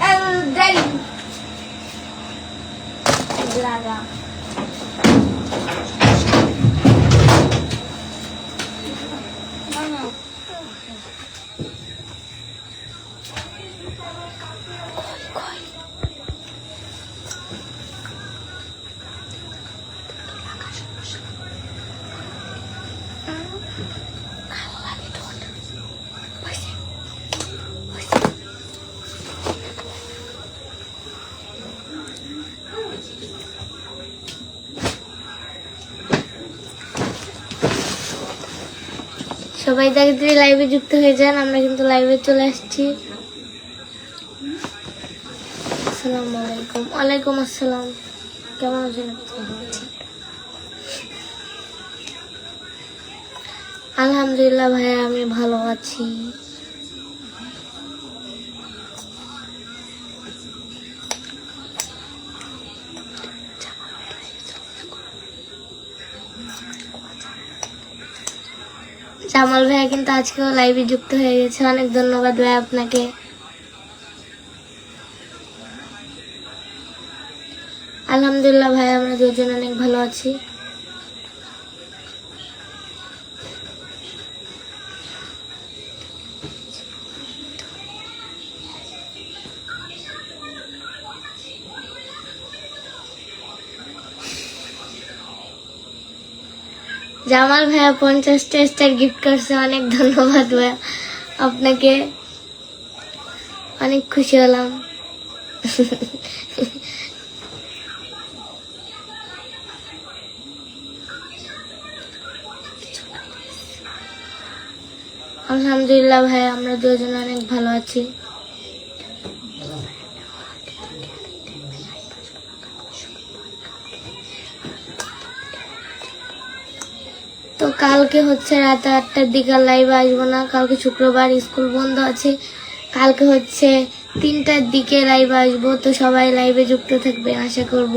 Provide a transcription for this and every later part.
Elden. Laga. সবাই তাড়াতাড়ি লাইভে যুক্ত হয়ে যান, আমরা কিন্তু লাইভে চলে আসছি। আসসালামু আলাইকুম। ওয়ালাইকুম আসসালাম। কেমন আছেন আলহামদুলিল্লাহ ভাইয়া, আমি ভালো আছি। জামাল ভাইয়া কিন্তু আজকেও লাইভে যুক্ত হয়ে গেছে। অনেক ধন্যবাদ ভাই আপনাকে। আলহামদুলিল্লাহ ভাই আমরা দুজন অনেক ভালো আছি। জামাল ভাইয়া পঞ্চাশটা স্টার গিফট করছে, অনেক ধন্যবাদ ভাইয়া। আপনাকে অনেক খুশি হলাম। আলহামদুলিল্লাহ ভাই আমরা দুজন অনেক ভালো আছি তো কালকে হচ্ছে রাত আটটার দিকে লাইভ আসব না। কালকে শুক্রবার স্কুল বন্ধ আছে। কালকে হচ্ছে তিনটার দিকে লাইভ আসব। তো সবাই লাইভে যুক্ত থাকবে, আশা করব।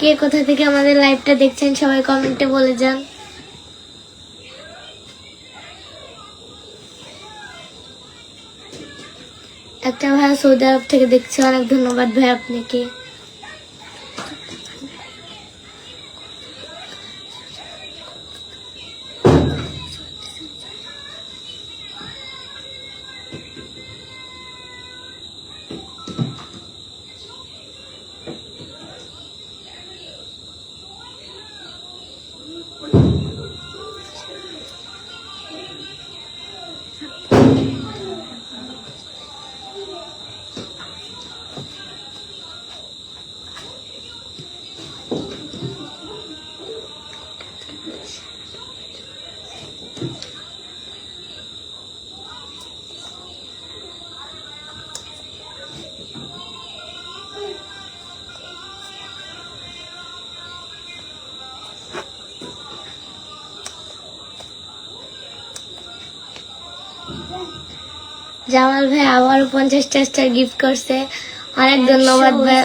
কে কোথা থেকে আমাদের লাইভটা দেখছেন সবাই কমেন্টে বলে যান। একটা ভাই সৌদি আরব থেকে দেখছে অনেক ধন্যবাদ ভাই আপনাকে জামাল ভাই আবার পঞ্চাশটা স্টার গিফট করছে। অনেক ধন্যবাদ ভাই।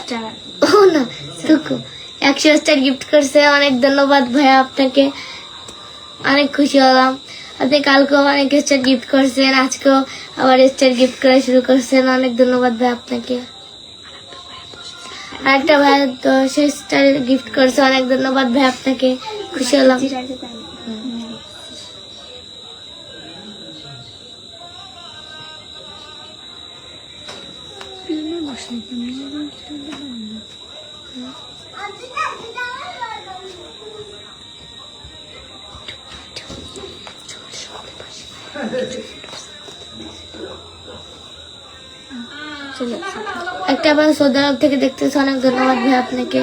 ও না টুকু একশো স্টার গিফট করছে অনেক ধন্যবাদ ভাই আপনাকে। অনেক খুশি হলাম। আপনি কালকেও অনেক স্টার গিফট করছেন আজকেও আবার স্টার গিফট করা শুরু করছেন। অনেক ধন্যবাদ ভাই আপনাকে। আরেকটা ভাই দশ স্টার গিফট করছে অনেক ধন্যবাদ ভাই আপনাকে। খুশি হলাম। একটা আবার সৌদি আরব থেকে দেখতেছে অনেক ধন্যবাদ ভাই আপনাকে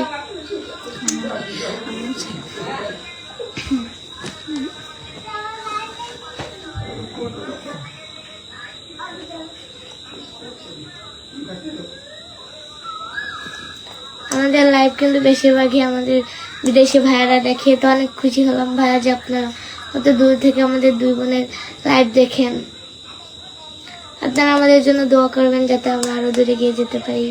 কিন্তু বেশিরভাগই আমাদের বিদেশি ভাইয়ারা দেখে, তো অনেক খুশি হলাম ভাইয়া যে আপনারা অত দূর থেকে আমাদের দুই বোনের লাইভ দেখেন। আপনারা আমাদের জন্য দোয়া করবেন যাতে আমরা আরও দূরে গিয়ে যেতে পারি।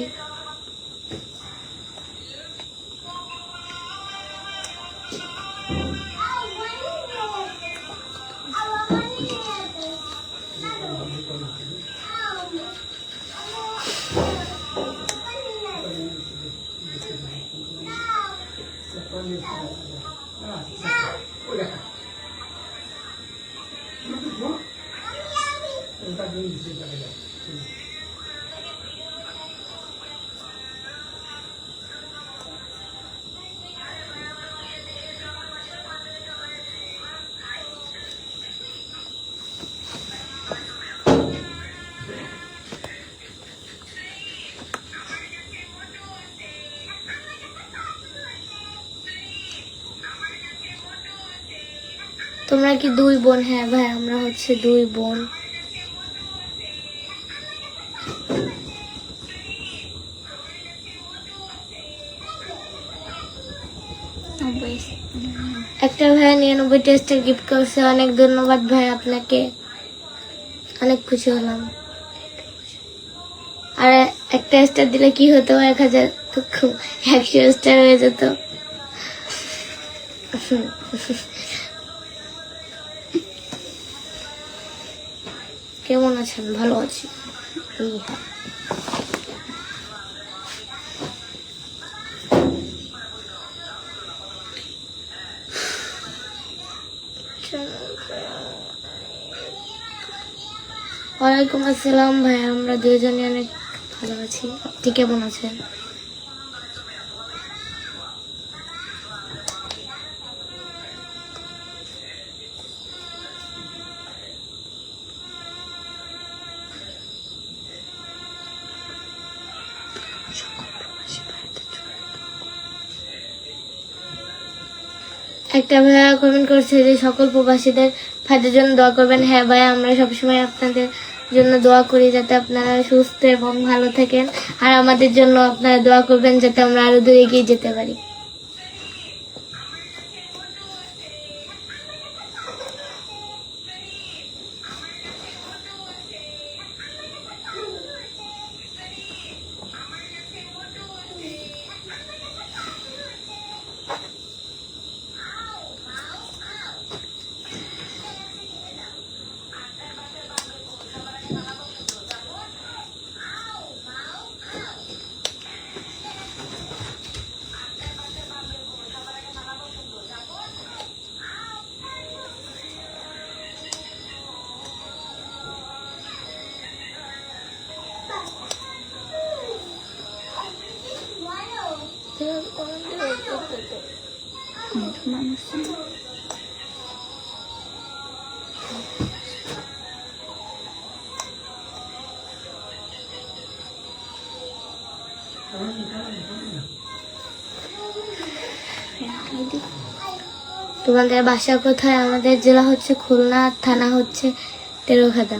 তোমরা কি দুই বোন? হ্যাঁ ভাই, আমরা হচ্ছে দুই বোন। একটা ভাই নিরানব্বই টেস্টের গিফট করছে। অনেক ধন্যবাদ ভাই আপনাকে। অনেক খুশি হলাম। আর একটা স্টার দিলে কি হতো? এক হাজার একশো স্টার হয়ে যেত। কেমন আছেন? ভালো আছি। ওয়ালাইকুম আসসালাম ভাই, আমরা দুজনে অনেক ভালো আছি। আপনি কেমন আছেন? একটা ভাইয়া কমেন্ট করছে যে, সকল প্রবাসীদের ফায়দার জন্য দোয়া করবেন। হ্যাঁ ভাই আমরা সবসময় আপনাদের জন্য দোয়া করি যাতে আপনারা সুস্থ এবং ভালো থাকেন। আর আমাদের জন্য আপনারা দোয়া করবেন যাতে আমরা আরও দূরে এগিয়ে যেতে পারি। তোমাদের বাসা কোথায়? আমাদের জেলা হচ্ছে খুলনা থানা হচ্ছে তেরোখাদা।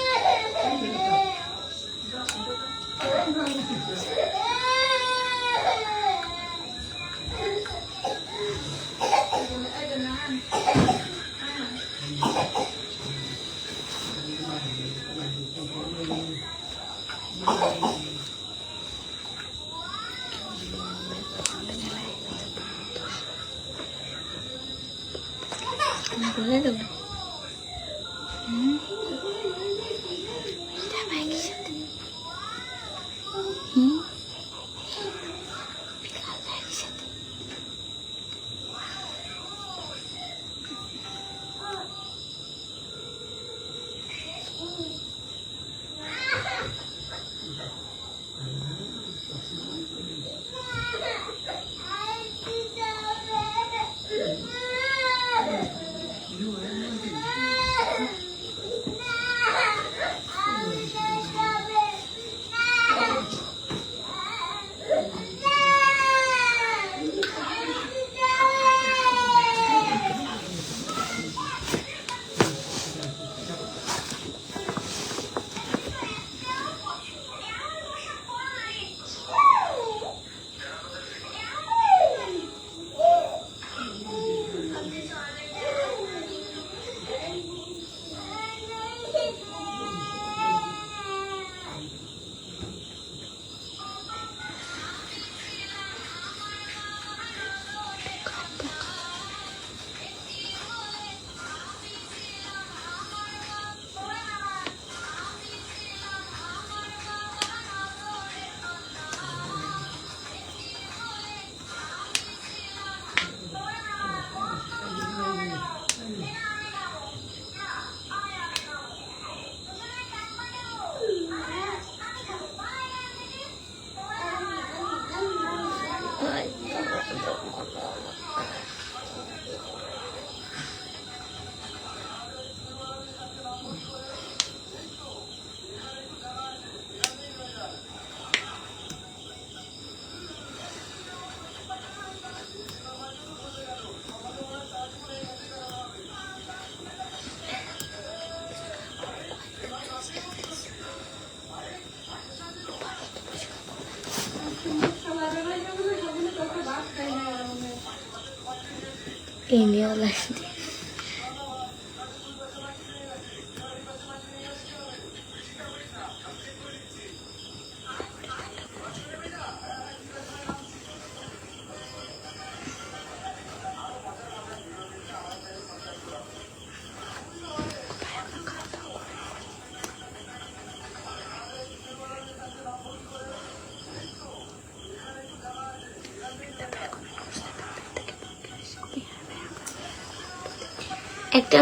Ini.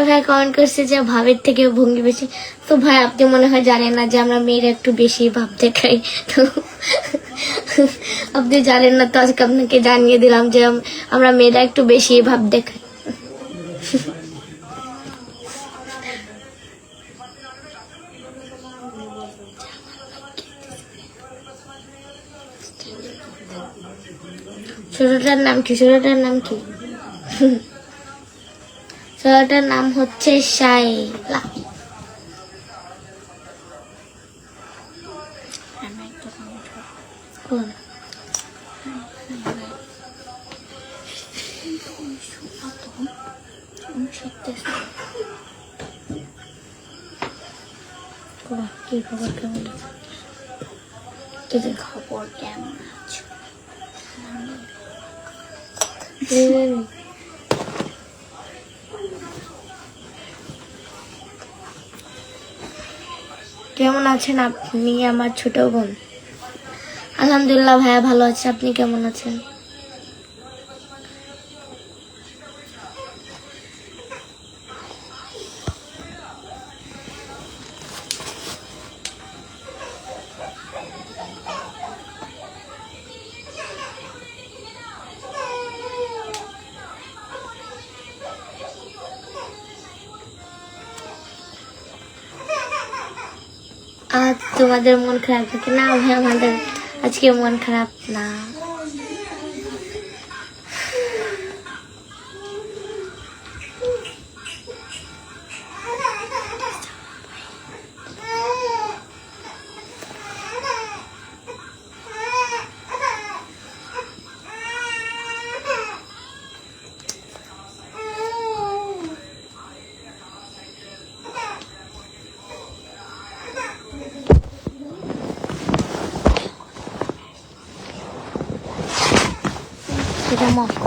ভাই কমেন্ট করছে যে ভাবের থেকে ভঙ্গি বেশি। তো ভাই, আপনি মনে হয় জানেন না যে আমরা মেয়েরা একটু বেশি ভাব দেখাই। তো আপনি জানেন না তো আজকে আপনাকে জানিয়ে দিলাম যে আমরা মেয়েরা একটু বেশি ভাব দেখাই। ছোটটার নাম কি? ছোটটার নাম কি? ছোটটার নাম হচ্ছে শাইলা। কি খবর? কেমন আছে? খবর কেমন আছো? কেমন আছেন আপনি? আমার ছোট বোন। আলহামদুলিল্লাহ ভাইয়া ভালো আছে। আপনি কেমন আছেন? তোমাদের মন খারাপ থাকে? না ভাই আমাদের আজকে মন খারাপ না।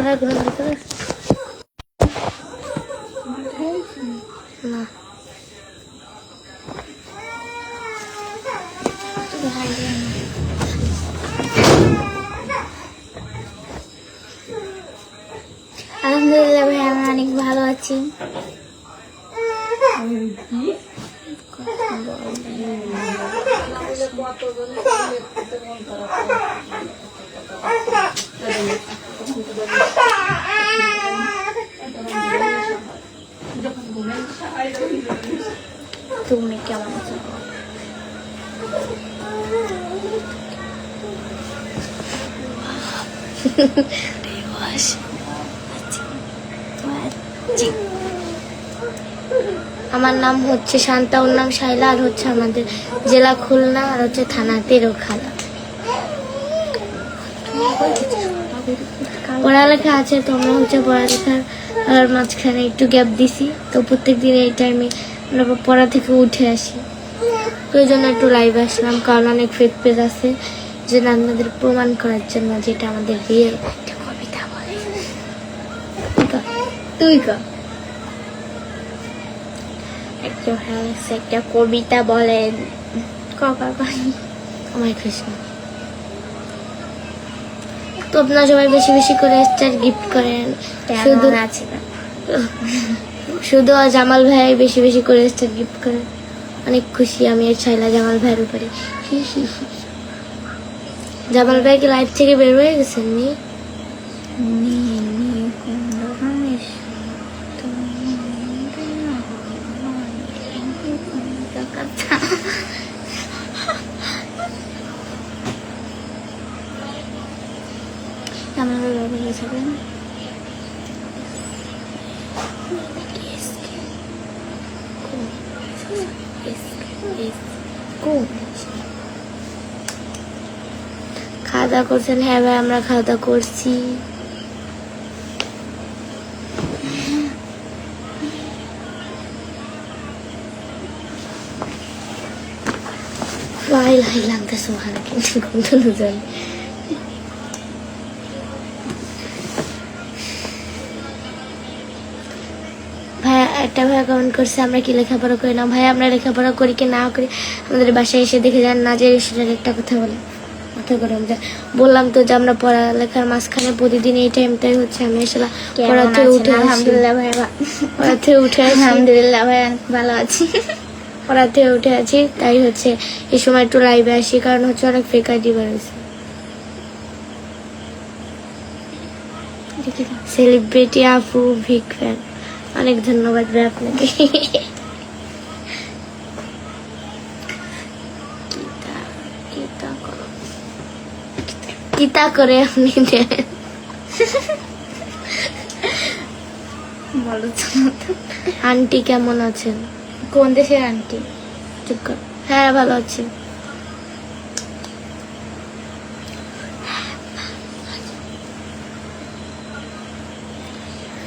সেটা মাফ করার কোনো দরকার আছে? না আলহামদুলিল্লাহ ভাই আমি অনেক ভালো আছি তুমি কেমন আছো? আমার নাম হচ্ছে শান্তা ওর নাম শাইলা আর হচ্ছে আমাদের জেলা খুলনা আর হচ্ছে থানা তেরোখালা পড়ালেখা আছে তোমরা হচ্ছে পড়ালেখার, আর মাঝখানে একটু গ্যাপ দিছি। তো প্রত্যেক দিন এই টাইমে আমরা পড়া থেকে উঠে আসি। তো এই জন্য একটু লাইভ আসলাম, কারণ অনেক ফেক পেজ আছে যেটা আপনাদের প্রমাণ করার জন্য যেটা আমাদের রিয়েল একটা কবিতা বলে। তুই কর একটা হ্যাঁ একটা কবিতা বলেন। ককা আমার কৃষ্ণ। তো আপনারা সবাই বেশি বেশি করে স্টার গিফট করেন। শুধু আছে শুধু জামাল ভাই বেশি বেশি করে স্টার গিফট করেন। অনেক খুশি আমি আর ছাইলা জামাল ভাইয়ের উপরে। জামাল ভাই কি লাইফ থেকে বের হয়ে গেছেন নি। করছেন হ্যাঁ ভাই, আমরা খাওয়া দাওয়া করছি। ভাই ভাই, লাগতেছে একটা ভাইয়া কমেন্ট করছে, আমরা কি লেখাপড়া করি না? ভাই, আমরা লেখাপড়া করি কি না করি? আমাদের বাসায় এসে দেখে যান না যে সেটার একটা কথা বলে। মাথা গরম যায় বললাম তো যে আমরা পড়ালেখার মাঝখানে প্রতিদিন এই টাইমটাই হচ্ছে আমি আসলে কেমন পড়া থেকে আছেন? উঠে আলহামদুলিল্লাহ ভাই ভা- পড়া থেকে উঠে আলহামদুলিল্লাহ ভাই ভালো আছি। পড়া থেকে উঠে আছি তাই হচ্ছে এই সময় একটু লাইভে আসি কারণ হচ্ছে অনেক ফেক আইডি বেরোছে সেলিব্রিটি আফু ভিক ফ্যান অনেক ধন্যবাদ ভাই আপনাকে। কিতা করে আপনি বলো আন্টি কেমন আছেন? কোন দেশের আন্টি? হ্যাঁ ভালো আছি।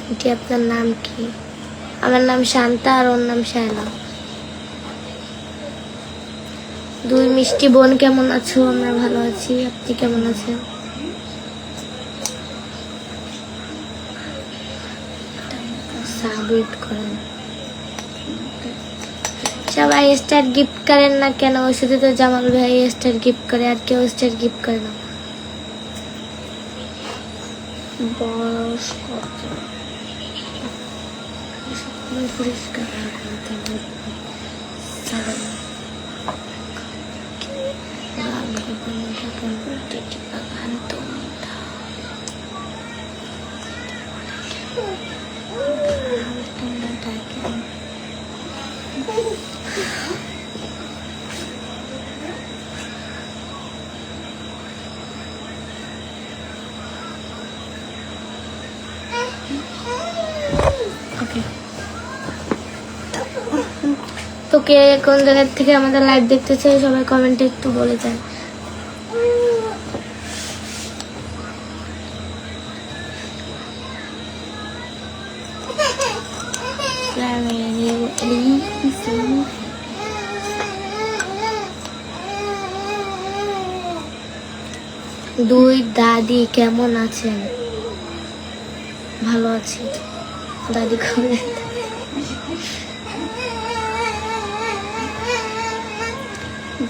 আন্টি আপনার নাম কি? আমার নাম শান্তা আর ওর নাম শায়লা। দুই মিষ্টি বোন কেমন আছো? আমরা ভালো আছি। আপনি কেমন আছেন? সাবমিট করেন। সবাই স্টার গিফট করেন না কেন? শুধু তো জামাল ভাই স্টার গিফট করে, আর কেউ স্টার গিফট করে না। বয়স তো কে কোন জায়গার থেকে আমাদের লাইভ দেখতেছে সবাই কমেন্টে একটু বলে দেন দুই দাদি কেমন আছেন? ভালো আছি। দাদি কবে?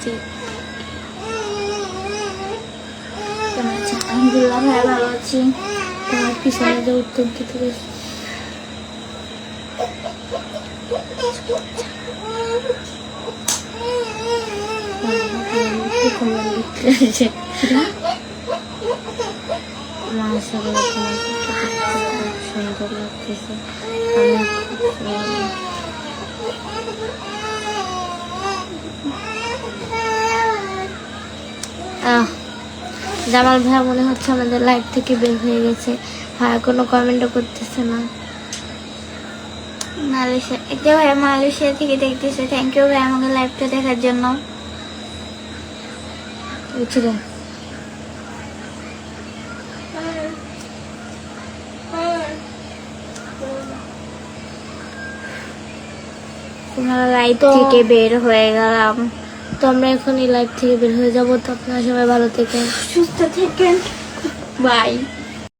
জি। কেমন আছেন? আলহামদুলিল্লাহ ভাই ভালো আছি। তোমার পিছনে যে উত্তর দিতে গেছে খুব সুন্দর লাগতেছে জামাল ভাইয়া মনে হচ্ছে আমাদের লাইভ থেকে বের হয়ে গেছে। ভাইয়া কোনো কমেন্টও করতেছে না। মালয়েশিয়া এটা ভাইয়া মালয়েশিয়া থেকে দেখতেছে। থ্যাংক ইউ ভাই আমাকে লাইভটা দেখার জন্য। তোমার লাইভ থেকে বের হয়ে গেলাম। তো আমরা এখন এই লাইভ থেকে বের হয়ে যাব। তো আপনারা সবাই ভালো থেকে সুস্থ থাকেন। বাই।